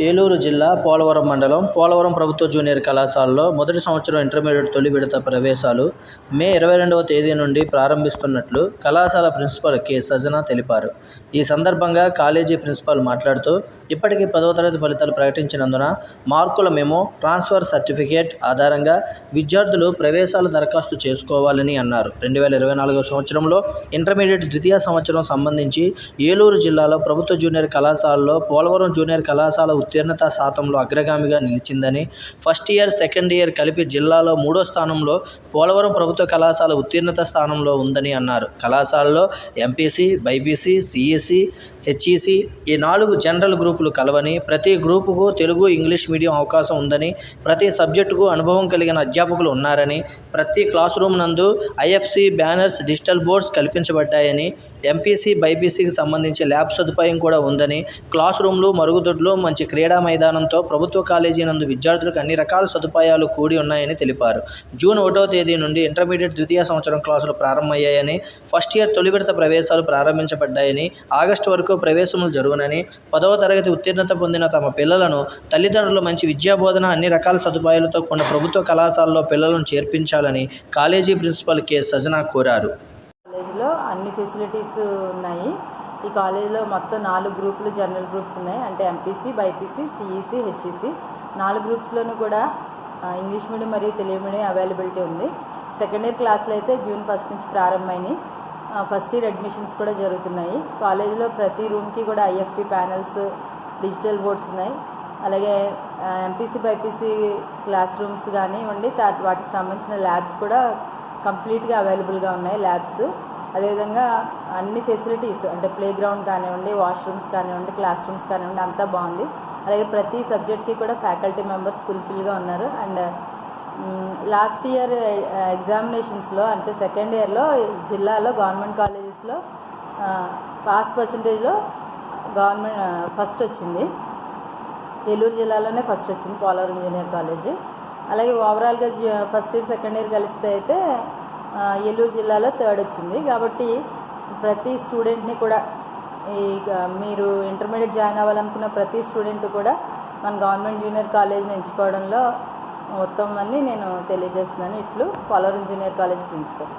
ఏలూరు జిల్లా పోలవరం మండలం పోలవరం ప్రభుత్వ జూనియర్ కళాశాలలో మొదటి సంవత్సరం ఇంటర్మీడియట్ తొలి విడత ప్రవేశాలు మే ఇరవై రెండవ తేదీ నుండి ప్రారంభిస్తున్నట్లు కళాశాల ప్రిన్సిపల్ కె. సజన తెలిపారు. ఈ సందర్భంగా కాలేజీ ప్రిన్సిపాల్ మాట్లాడుతూ ఇప్పటికే పదవ తరగతి ఫలితాలు ప్రకటించినందున మార్కుల మెమో ట్రాన్స్ఫర్ సర్టిఫికేట్ ఆధారంగా విద్యార్థులు ప్రవేశాల దరఖాస్తు చేసుకోవాలని అన్నారు. రెండు వేల ఇరవై నాలుగవ సంవత్సరంలో ఇంటర్మీడియట్ ద్వితీయ సంవత్సరం సంబంధించి ఏలూరు జిల్లాలో ప్రభుత్వ జూనియర్ కళాశాలలో పోలవరం జూనియర్ కళాశాల ఉత్తీర్ణత శాతంలో అగ్రగామిగా నిలిచిందని ఫస్ట్ ఇయర్ సెకండ్ ఇయర్ కలిపి జిల్లాలో మూడో స్థానంలో పోలవరం ప్రభుత్వ కళాశాల ఉత్తీర్ణత స్థానంలో ఉందని అన్నారు. కళాశాలలో ఎంపీసీ బైపీసీ సిఈసి హెచ్ఈసి ఈ నాలుగు జనరల్ గ్రూప్ గ్రూపులు కలవని ప్రతి గ్రూపుకు తెలుగు ఇంగ్లీష్ మీడియం అవకాశం ఉందని ప్రతి సబ్జెక్టుకు అనుభవం కలిగిన అధ్యాపకులు ఉన్నారని ప్రతి క్లాస్ రూమ్ నందు ఐఎఫ్సి బ్యానర్స్ డిజిటల్ బోర్డ్స్ కల్పించబడ్డాయని ఎంపీసీ బైపీసీకి సంబంధించి ల్యాబ్ సదుపాయం కూడా ఉందని క్లాస్ రూమ్లు మరుగుదొడ్లు మంచి క్రీడా మైదానంతో ప్రభుత్వ కాలేజీ నందు విద్యార్థులకు అన్ని రకాల సదుపాయాలు కూడి ఉన్నాయని తెలిపారు. జూన్ ఒకటో తేదీ నుండి ఇంటర్మీడియట్ ద్వితీయ సంవత్సరం క్లాసులు ప్రారంభమయ్యాయని ఫస్ట్ ఇయర్ తొలి విడత ప్రవేశాలు ప్రారంభించబడ్డాయని ఆగస్టు వరకు ప్రవేశములు జరుగునని పదవ తరగతి ఉత్తీర్ణత పొందిన తమ పిల్లలను తల్లిదండ్రులు మంచి విద్యాబోధన అన్ని రకాల సదుపాయాలతో కొన్ని ప్రభుత్వ కళాశాలలో పిల్లలను చేర్పించాలని కాలేజీ ప్రిన్సిపల్ కె. సజనా కోరారు. కాలేజీలో అన్ని ఫెసిలిటీస్ ఉన్నాయి. ఈ కాలేజీలో మొత్తం నాలుగు గ్రూపులు జనరల్ గ్రూప్స్ ఉన్నాయి. అంటే ఎంపీసీ బైపీసీ సిఈసి హెచ్ఈసి. నాలుగు గ్రూప్స్లోనూ కూడా ఇంగ్లీష్ మీడియం మరియు తెలుగు మీడియం అవైలబిలిటీ ఉంది. సెకండ్ ఇయర్ క్లాసులు అయితే జూన్ ఫస్ట్ నుంచి ప్రారంభమైనాయి. ఫస్ట్ ఇయర్ అడ్మిషన్స్ కూడా జరుగుతున్నాయి. కాలేజీలో ప్రతి రూమ్కి కూడా ఐఎఫ్పి ప్యానల్స్ డిజిటల్ బోర్డ్స్ ఉన్నాయి. అలాగే ఎంపీసీ బైపీసీ క్లాస్ రూమ్స్ కానివ్వండి వాటికి సంబంధించిన ల్యాబ్స్ కూడా కంప్లీట్గా అవైలబుల్గా ఉన్నాయి ల్యాబ్స్ అదేవిధంగా అన్ని ఫెసిలిటీస్ అంటే ప్లే గ్రౌండ్ కానివ్వండి వాష్రూమ్స్ కానివ్వండి క్లాస్ రూమ్స్ కానివ్వండి అంతా బాగుంది. అలాగే ప్రతి సబ్జెక్ట్కి కూడా ఫ్యాకల్టీ మెంబర్స్ ఫుల్ఫిల్గా ఉన్నారు. అండ్ లాస్ట్ ఇయర్ ఎగ్జామినేషన్స్లో అంటే సెకండ్ ఇయర్లో జిల్లాలో గవర్నమెంట్ కాలేజెస్లో పాస్ పర్సంటేజ్లో గవర్నమెంట్ ఫస్ట్ వచ్చింది. ఏలూరు జిల్లాలోనే ఫస్ట్ వచ్చింది పోలవరం జూనియర్ కాలేజ్. అలాగే ఓవరాల్గా ఫస్ట్ ఇయర్ సెకండ్ ఇయర్ కలిస్తే అయితే ఏలూరు జిల్లాలో థర్డ్ వచ్చింది. కాబట్టి ప్రతి స్టూడెంట్ని కూడా ఈ మీరు ఇంటర్మీడియట్ జాయిన్ అవ్వాలనుకున్న ప్రతి స్టూడెంట్ కూడా మన గవర్నమెంట్ జూనియర్ కాలేజ్ని ఎంచుకోవడంలో ఉత్తమమని నేను తెలియజేస్తున్నాను. ఇట్లు పోలవరం జూనియర్ కాలేజ్ ప్రిన్సిపల్.